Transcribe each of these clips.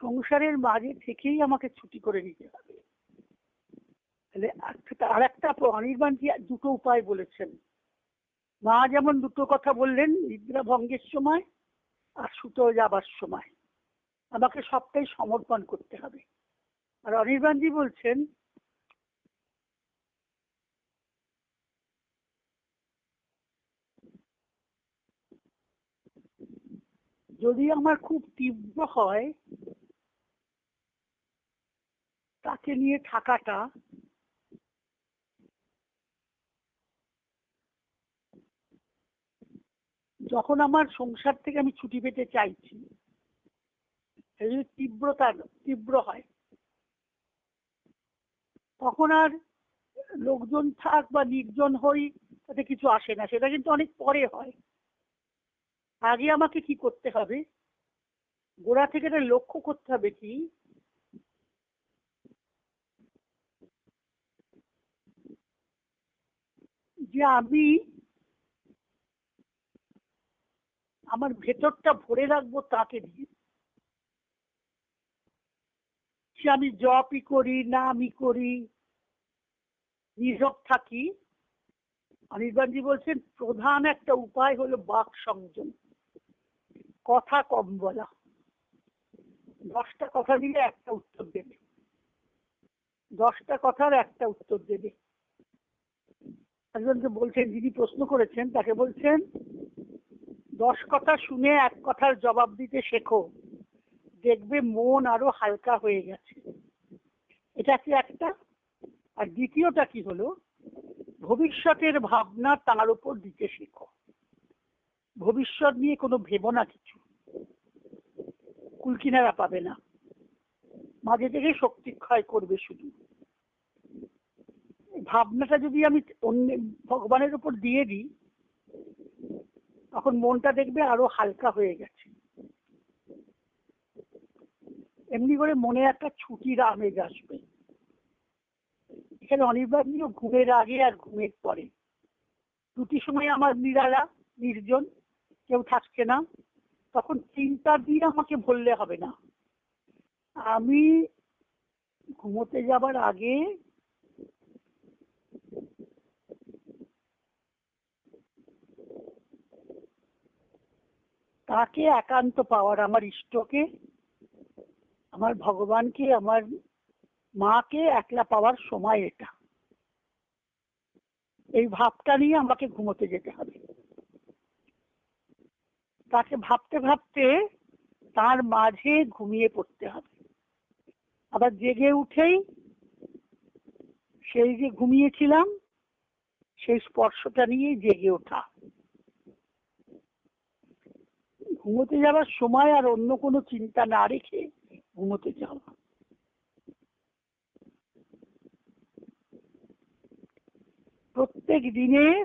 সংসারের মাঝে থেকেই আমাকে ছুটি করে নিতে হবে। তাহলে আর একটা অনির্বাণজি দুটো উপায় বলেছেন। মা যেমন দুটো কথা বললেন, নিদ্রা ভঙ্গের সময় আর সুতো যাবার সময়। আমাকে সবটাই সমর্পণ করতে হবে। আর অনির্বাণজি বলছেন, যদি আমার খুব তীব্র হয় তাকে নিয়ে থাকাটা যখন আমার সংসার থেকে আমি ছুটি পেতে চাইছি যদি তীব্রতা, তীব্র হয়, তখন আর লোকজন থাক বা নির্জন হই, তাতে কিছু আসে না। সেটা কিন্তু অনেক পরে হয়। আগে আমাকে কি করতে হবে? গোড়া থেকে লক্ষ্য করতে হবে কি যে আমি আমার ভেতরটা ভরে রাখব তাকে দিয়ে। সে আমি জপই করি না আমি করি, নীরব থাকি। অনির্বাণজি বলছেন, প্রধান একটা উপায় হলো বাক সংযম। কথা কম বলা। দশটা কথা দিলে একটা উত্তর দেবে। দশটা কথার একটা উত্তর দেবে। একজনকে বলছেন যিনি প্রশ্ন করেছেন। তাকে বলছেন, দশ কথা শুনে এক কথার জবাব দিতে শেখো। দেখবে মন আরও হালকা হয়ে গেছে। এটা কি একটা? আর দ্বিতীয়টা কি হলো? ভবিষ্যতের ভাবনা তার উপর দিতে শেখো। ভবিষ্যৎ নিয়ে কোনো ভেবো না কিছু। কুলকিনারা পাবে না। মাঝে থেকে শক্তি ক্ষয় করবে শুধু। ভাবনাটা যদি আমি অন্য ভগবানের উপর দিয়ে দিই, তখন মনটা দেখবে আরও হালকা হয়ে গেছে। এমনি করে মনে একটা ছুটির আমেজ আসবে। এখানে অনির্বাণীয় ঘুমের আগে আর ঘুমের পরে। দুটি সময় আমার নিরালা, নির্জন, কেউ থাকছে না। তখন চিন্তা দিয়ে আমাকে বললে হবে না। আমি ঘুমোতে যাবার আগে তাকে একান্ত পাওয়ার, আমার ইষ্টকে, আমার ভগবানকে, আমার মাকে একলা পাওয়ার সময় এটা। এই ভাবটা নিয়ে আমাকে ঘুমোতে যেতে হবে। তাকে ভাবতে ভাবতে তার মাঝে ঘুমিয়ে পড়তে হবে। আবার জেগে উঠেই সেই যে ঘুমিয়েছিলাম, সেই স্পর্শটা নিয়ে জেগে ওঠা। ঘুমোতে যাওয়ার সময় আর অন্য কোনো চিন্তা না রেখে ঘুমোতে যাওয়া প্রত্যেক দিনের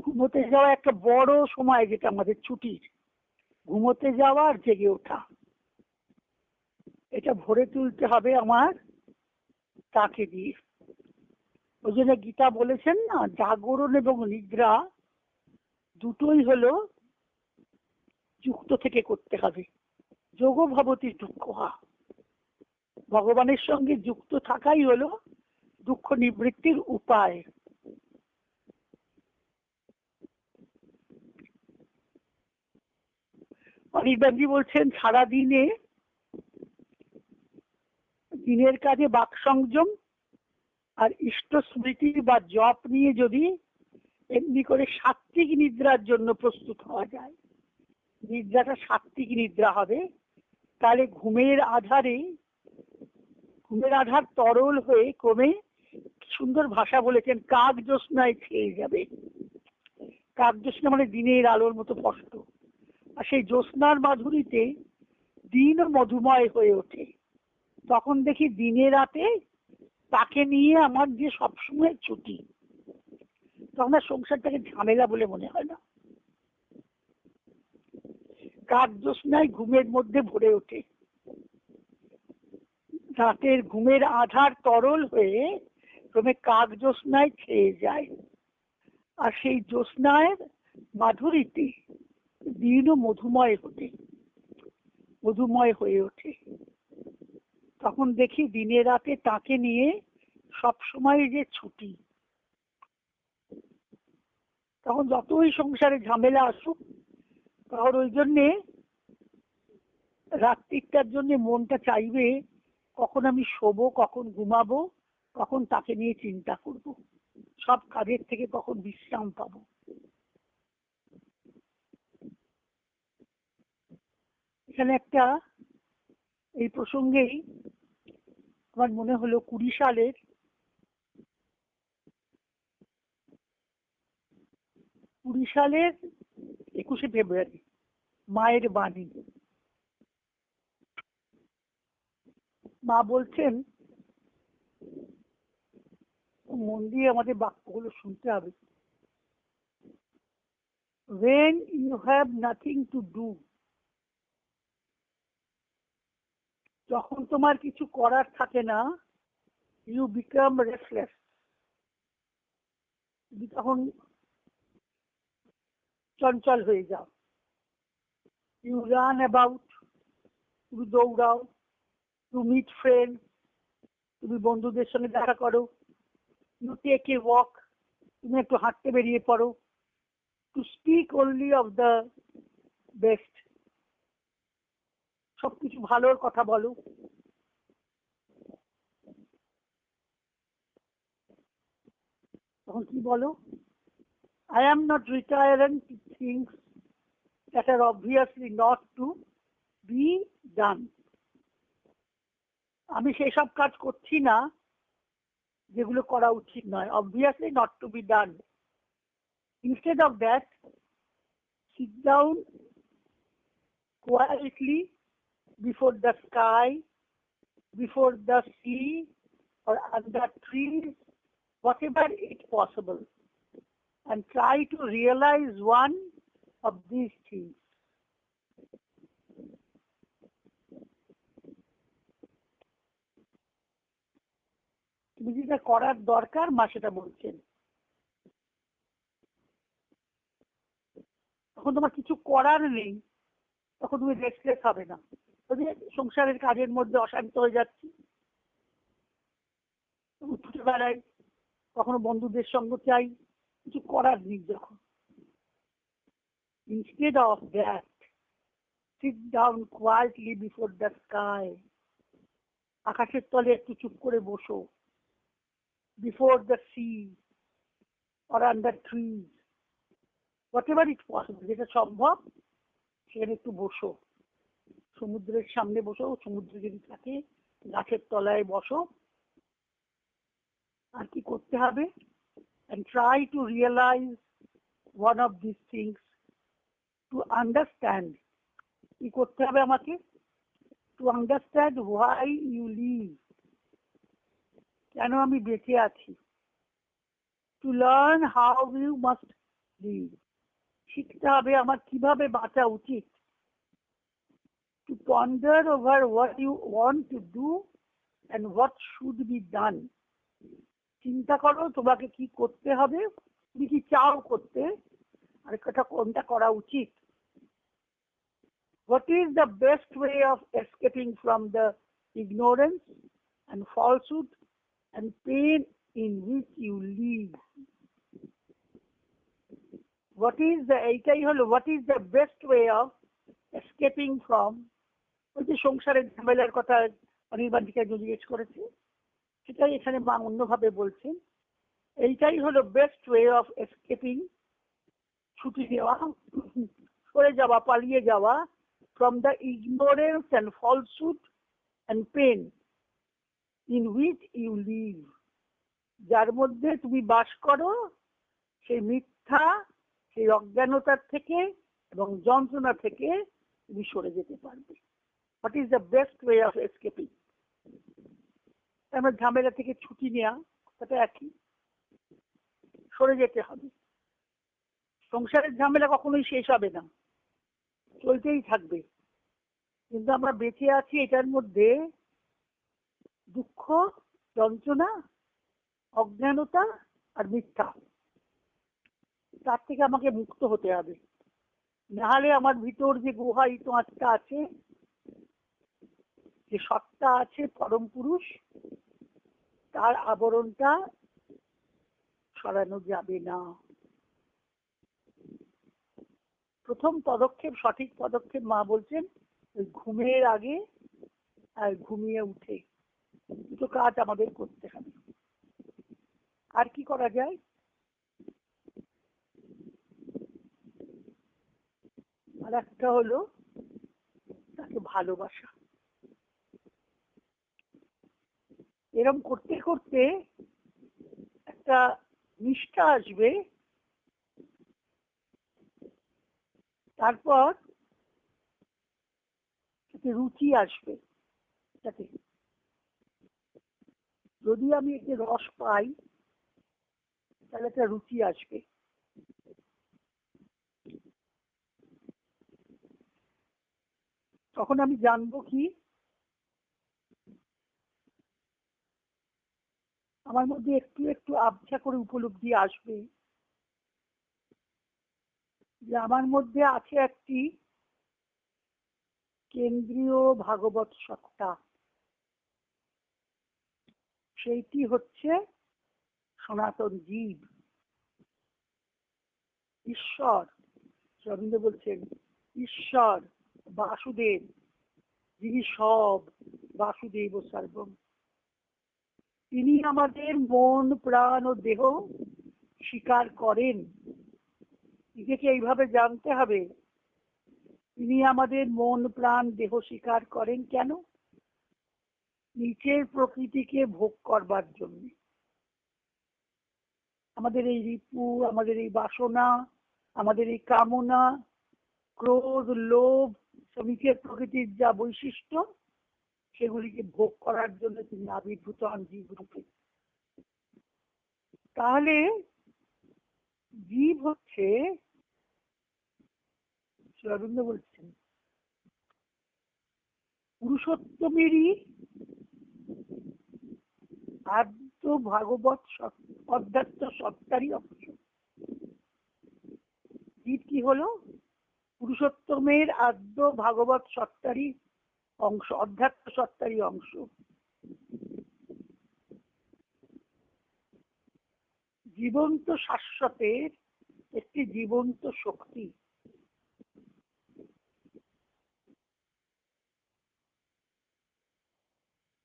ঘুমোতে যাওয়া একটা বড় সময় যেটা আমাদের ছুটির। ঘুমোতে যাওয়া আর জেগে ওঠা। এটা ভরে তুলতে হবে আমার তাকে দিয়ে। ওই জন্য গীতা বলেছেন না, জাগরণ এবং নিদ্রা দুটোই হলো যুক্ত থেকে করতে হবে। যোগ ভবতী দুঃখ ভগবানের সঙ্গে যুক্ত থাকাই হলো দুঃখ নিবৃত্তির উপায়। অনির্বাণজি বলছেন সারা দিনে দিনের কাজে বাক সংযম আর ইষ্ট স্মৃতি বা জপ নিয়ে যদি এমনি করে সাত্বিক নিদ্রার জন্য প্রস্তুত হওয়া যায়। নিদ্রাটা সাত্বিক নিদ্রা হবে। তাহলে ঘুমের আধারে, ঘুমের আধার তরল হয়ে ক্রমে সুন্দর ভাষা বলেছেন, কাক জ্যোৎস্নায় খেয়ে যাবে। কাক জ্যোৎস্না মানে দিনের আলোর মতো স্পষ্ট। আর সেই জ্যোৎস্নার মাধুরীতে দিন মধুময় হয়ে ওঠে। তখন দেখি দিনে রাতে তাকে নিয়ে আমার যে সবসময় ছুটি, তখন আর সংসারটাকে ঝামেলা বলে মনে হয় না। কাক জ্যোৎস্নায় ঘুমের মধ্যে ভরে ওঠে। রাতের ঘুমের আধার তরল হয়ে ক্রমে কাক জ্যোৎস্নায় খেয়ে যায়। আর সেই জ্যোৎস্নায় মাধুরীতে দিন মধুময় হতে, মধুময় হয়ে ওঠে। তখন দেখি দিনে রাতে তাকে নিয়ে সব সময় যে ছুটি। তখন যতই সংসারে ঝামেলা আসুক তখন ওই জন্যে রাত্রিটার জন্য মনটা চাইবে কখন আমি শোবো, কখন ঘুমাবো, কখন তাকে নিয়ে চিন্তা করব। সব কাজের থেকে কখন বিশ্রাম পাবো। এখানে একটা এই প্রসঙ্গেই আমার মনে হলো কুড়ি সালের কুড়ি সালের একুশে ফেব্রুয়ারি, মায়ের বাণী মা বলছেন, মন দিয়ে আমাদের বাক্যগুলো শুনতে হবে। When you have nothing to do, যখন তোমার কিছু করার থাকে না ইউ বিকাম রেসলেস তুমি তখন চঞ্চল হয়ে যাও। ইউ রান অ্যাবাউট তুমি দৌড়াও টু মিট ফ্রেন্ড তুমি বন্ধুদের সঙ্গে দেখা করো ইউ টেক এ ওয়াক তুমি একটু হাঁটতে বেরিয়ে পড়ো। To speak only of the best সবকিছু ভালোর কথা বলো। তখন কি বলো? I am not retiring to things that are obviously not to be done. আমি সেসব কাজ করছি না যেগুলো করা উচিত নয় obviously not to be done. Instead of that, sit down quietly before the sky, before the sea, or under trees, whatever is possible, And try to realize one of these things. তুমি যেটা করার দরকার, মা সেটা বলছেন। তখন তোমার কিছু করার নেই, তখন তুমি রেস্টলেস হবে না। যদি সংসারের কাজের মধ্যে অশান্ত হয়ে যাচ্ছি। ছোটবেলায় কখনো বন্ধুদের সঙ্গ চাই। কিছু করার নেই যখন। Instead of that sit down quietly before the sky আকাশের তলে একটু চুপ করে বসো। Before the sea or under trees whatever it possible যেটা সম্ভব, সেখানে একটু বসো। সমুদ্রের সামনে বসো, সমুদ্র যদি থাকে, গাছের তলায় বসো। আর কি করতে হবে? And try to realize one of these things to understand কি করতে হবে আমাকে to understand why you live কেন আমি বেঁচে আছি to learn how you must live শিখতে হবে আমার কীভাবে বাঁচা উচিত to ponder over what you want to do and what should be done চিন্তা করো, তোমাকে কি করতে হবে? তুমি কি চাও করতে? আর কথা কোনটা করা উচিত? What is the best way of escaping from the ignorance and falsehood and pain in which you live what is the এইটাই হলো what is the best way of escaping from ওই যে সংসারের ঝামেলার কথা অনির্বাণ টিকা জিজ্ঞেস করেছে। সেটাই এখানে মা অন্যভাবে বলছেন। এইটাই হলো বেস্ট ওয়ে অফ এসকেপিং ছুটি নেওয়া সরে যাওয়া, পালিয়ে যাওয়া from the ignorance and falsehood and pain in which you live যার মধ্যে তুমি বাস করো সেই মিথ্যা সেই অজ্ঞানতার থেকে এবং যন্ত্রণা থেকে তুমি সরে যেতে পারবে। What is the best way of escaping আমরা ঝামেলা থেকে ছুটি নেওয়া সেটা একই। সরে যেতে হবে। সংসারের ঝামেলা কখনোই শেষ হবে না। চলতেই থাকবে। কিন্তু আমরা বেঁচে আছি এটার মধ্যে দুঃখ, যন্ত্রণা, অজ্ঞানতা আর মিথ্যা। তার থেকে আমাকে মুক্ত হতে হবে। নাহলে আমার ভিতর যে গুহা ইতো আত্মা আছে যে সত্তা আছে পরম পুরুষ, তার আবরণটা সরানো যাবে না। প্রথম পদক্ষেপ, সঠিক পদক্ষেপ মা বলছেন, ওই ঘুমের আগে আর ঘুমিয়ে উঠে। দুটো কাজ আমাদের করতে হবে। আর কি করা যায়? আর একটা হলো তাকে ভালোবাসা। এরম করতে করতে একটা নিষ্ঠা আসবে। তারপর রুচি আসবে সাথে যদি আমি এতে রস পাই, তাহলে একটা রুচি আসবে। তখন আমি জানব কি আমার মধ্যে একটু একটু আবছা করে উপলব্ধি আসবে। যে আমার মধ্যে আছে একটি কেন্দ্রীয় ভাগবত সত্তা। সেইটি হচ্ছে সনাতন জীব। ঈশ্বর, রবীন্দ্র বলছেন, ঈশ্বর বাসুদেব, যিনি সব বাসুদেব সর্বম। তিনি আমাদের মন, প্রাণ ও দেহ স্বীকার করেন। নিজেকে এইভাবে জানতে হবে, তিনি আমাদের মন, প্রাণ, দেহ স্বীকার করেন কেন? নিচের প্রকৃতিকে ভোগ করবার জন্য। আমাদের এই রিপু, আমাদের এই বাসনা, আমাদের এই কামনা, ক্রোধ, লোভ, শ্রমিকের প্রকৃতির যা বৈশিষ্ট্য সেগুলিকে ভোগ করার জন্য তিনি আবির্ভূত হন জীব রূপে তাহলে জীব হচ্ছে রবীন্দ্র বলছেন, পুরুষোত্তমেরই আদ্য ভাগবত অধ্যাত্ম সত্তারই অংশ। জীব কি হলো? পুরুষোত্তমের আদ্য ভাগবত সত্তারই অংশ, অধ্যাত্ম সত্তারই অংশ। জীবন্ত শাশ্বতের একটি জীবন্ত শক্তি।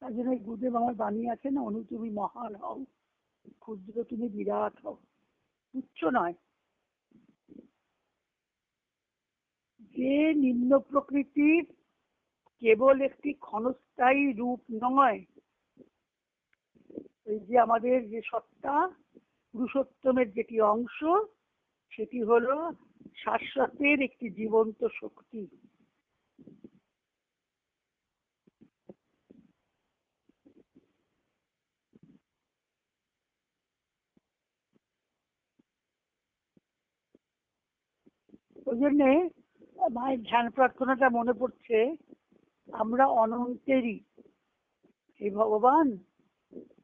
তার জন্য গুরুদেব আমার বাণী আছে না অনু তুমি মহান হও, ক্ষুদ্র তুমি বিরাট হও। তুচ্ছ নয়। যে নিম্ন প্রকৃতির কেবল একটি ক্ষণস্থায়ী রূপ নয়। এই যে আমাদের যে সত্তা, পুরুষোত্তমের যেটি অংশ, সেটি হলো শাশ্বতের একটি জীবন্ত শক্তি। ওই জন্যে মায়ের ধ্যান প্রার্থনাটা মনে পড়ছে আমরা অনন্তেরই। হে ভগবান,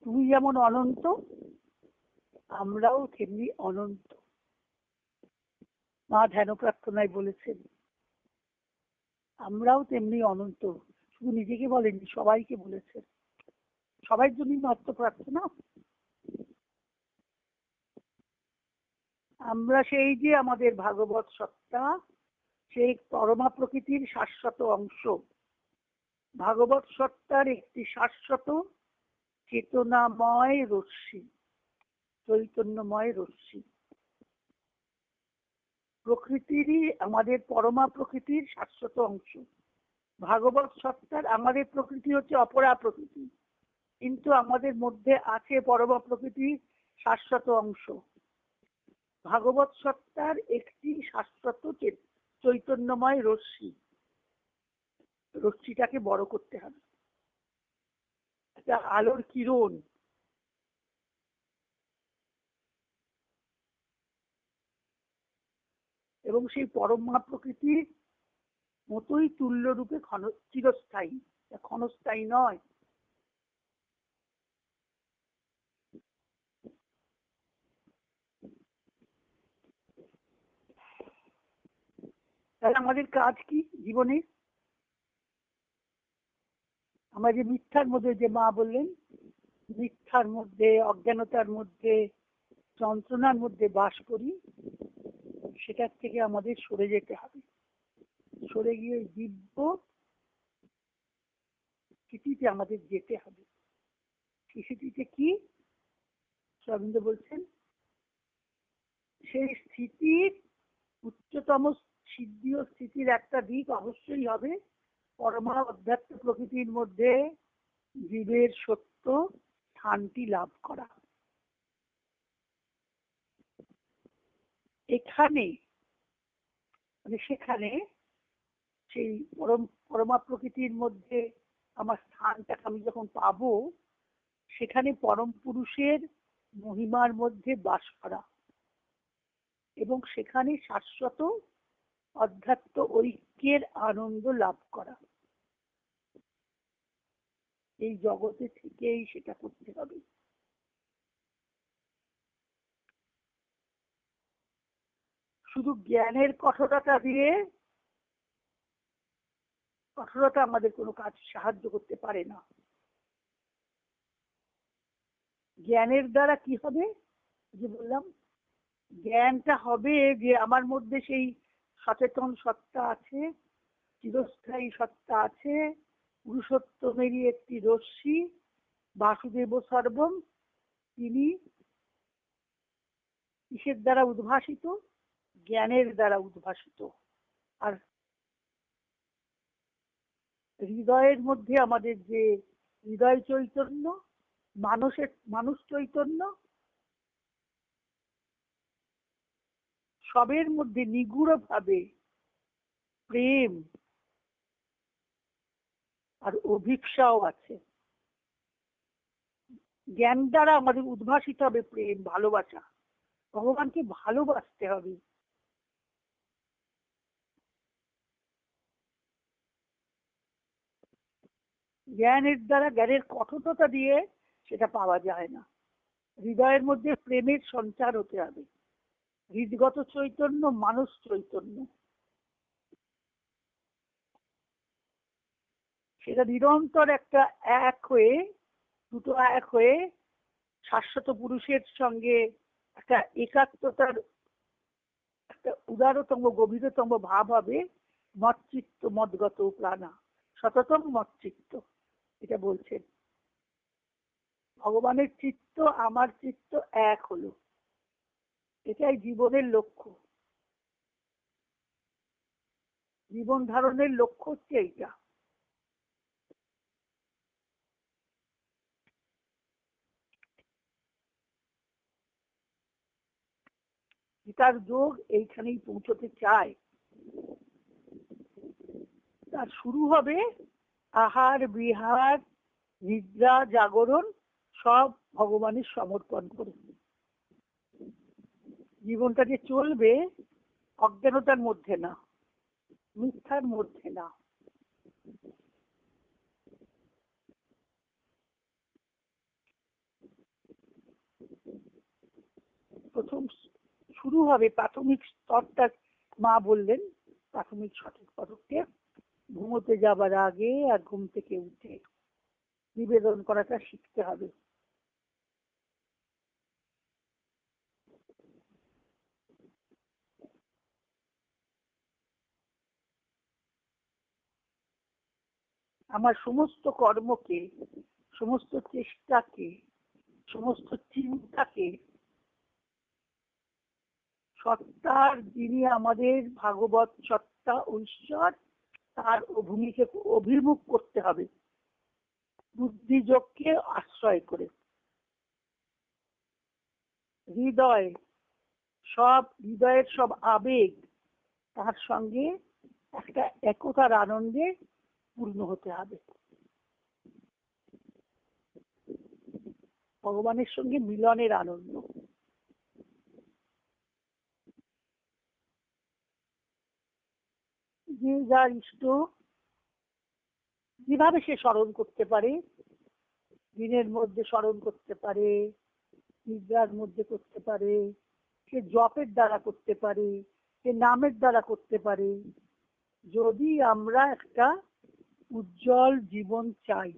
তুমি যেমন অনন্ত, আমরাও তেমনি অনন্ত। মা ধ্যান প্রার্থনায় বলেছেন, আমরাও তেমনি অনন্ত। শুধু নিজেকে বলেননি, সবাইকে বলেছেন। সবাই জন্যই মাত্র প্রার্থনা। আমরা সেই যে আমাদের ভাগবত সত্তা, সেই পরমা প্রকৃতির শাশ্বত অংশ ভাগবত সত্তার একটি শাশ্বত চেতনাময় রশ্মি, চৈতন্যময় রশ্মি। প্রকৃতিরই আমাদের পরমা প্রকৃতির শাশ্বত অংশ। ভাগবত সত্তার আমাদের প্রকৃতি হচ্ছে অপরা প্রকৃতি, কিন্তু আমাদের মধ্যে আছে পরমা প্রকৃতির শাশ্বত অংশ। ভাগবত সত্তার একটি শাশ্বত চৈতন্যময় রশ্মি। রশ্মিটাকে বড় করতে হবে। একটা আলোর কিরণ। এবং সেই পরমা প্রকৃতির মতোই তুল্য রূপে ক্ষণ, চিরস্থায়ী। ক্ষণস্থায়ী নয়। তাহলে আমাদের কাজ কি জীবনে আমরা যে মিথ্যার মধ্যে যে মা বললেন, মিথ্যার মধ্যে, অজ্ঞানতার মধ্যে, যন্ত্রণার মধ্যে বাস করি, সেটার থেকে আমাদের সরে যেতে হবে। সরে গিয়ে দিব্য স্থিতিতে আমাদের যেতে হবে। স্থিতিতে কি? রবীন্দ্র বলছেন, সেই স্থিতির উচ্চতম সিদ্ধি ও স্থিতির একটা দিক অবশ্যই হবে। পরমা অধ্যাত্ম প্রকৃতির মধ্যে জীবের সত্য শান্তি লাভ করা। এখানে মানে সেখানে সেই পরম, পরমা প্রকৃতির মধ্যে আমার স্থানটাকে আমি যখন পাব, সেখানে পরম পুরুষের মহিমার মধ্যে বাস করা। এবং সেখানে শাশ্বত অধ্যাত্ম ঐক্যের আনন্দ লাভ করা। এই জগতে থেকেই সেটা করতে হবে। শুধু জ্ঞানের কঠোরতা দিয়ে কঠোরতা আমাদের কোনো কাজ সাহায্য করতে পারে না। জ্ঞানের দ্বারা কি হবে? যে বললাম, জ্ঞানটা হবে যে আমার মধ্যে সেই সচেতন সত্তা আছে, চিরস্থায়ী সত্তা আছে, পুরুষোত্তমেরই একটি রশ্মি, বাসুদেব সর্বম, তিনি কিসের দ্বারা উদ্ভাসিত? জ্ঞানের দ্বারা উদ্ভাসিত। আর হৃদয়ের মধ্যে আমাদের যে হৃদয় চৈতন্য, মানুষের, মানুষ চৈতন্য সবের মধ্যে নিগুড় ভাবে প্রেম আর অভিপ্সাও আছে। জ্ঞান দ্বারা আমাদের উদ্ভাসিত হবে প্রেম, ভালোবাসা। ভগবানকে ভালোবাসতে হবে। জ্ঞানের দ্বারা, জ্ঞানের কঠোরতা দিয়ে সেটা পাওয়া যায় না। হৃদয়ের মধ্যে প্রেমের সঞ্চার হতে হবে। হৃদগত চৈতন্য মানুষ চৈতন্য। সেটা নিরন্তর একটা এক হয়ে, দুটো এক হয়ে শাশ্বত পুরুষের সঙ্গে একটা একাত্মতার একটা উদারতম, গভীরতম ভাব হবে মৎচিত্ত, মদগত প্রাণা, সততম মৎচিত্ত, এটা বলছেন। ভগবানের চিত্ত, আমার চিত্ত এক হলো। এটাই জীবনের লক্ষ্য। জীবন ধারণের লক্ষ্য হচ্ছে এইটা। তার যোগ এইখানেই পৌঁছতে চায়। তার শুরু হবে আহার, বিহার, নিদ্রা, জাগরণ সব ভগবানের সমর্পণ করে। জীবনটা যে চলবে, অজ্ঞানতার মধ্যে না, মিথ্যার মধ্যে না। প্রথম শুরু হবে প্রাথমিক স্তরটা মা বললেন, প্রাথমিক সঠিক পদক্ষেপ, ঘুমোতে যাবার আগে আর ঘুম থেকে উঠে নিবেদন করাটা শিখতে হবে। আমার সমস্ত কর্মকে, সমস্ত চেষ্টাকে, সমস্ত চিন্তাকে সত্তার যিনি আমাদের ভাগবত সত্তা ঐশ্বর, তার ভূমিকে অভিমুখ করতে হবে। বুদ্ধিযোগকে আশ্রয় করে। হৃদয়, সব হৃদয়ের সব আবেগ তার সঙ্গে একটা একতার আনন্দে পূর্ণ হতে হবে। ভগবানের সঙ্গে মিলনের আনন্দ। যে যার ইষ্ট, যেভাবে সে স্মরণ করতে পারে, দিনের মধ্যে স্মরণ করতে পারে, নিদ্রার মধ্যে করতে পারে, সে জপের দ্বারা করতে পারে, সে নামের দ্বারা করতে পারে। যদি আমরা একটা উজ্জ্বল জীবন চাই।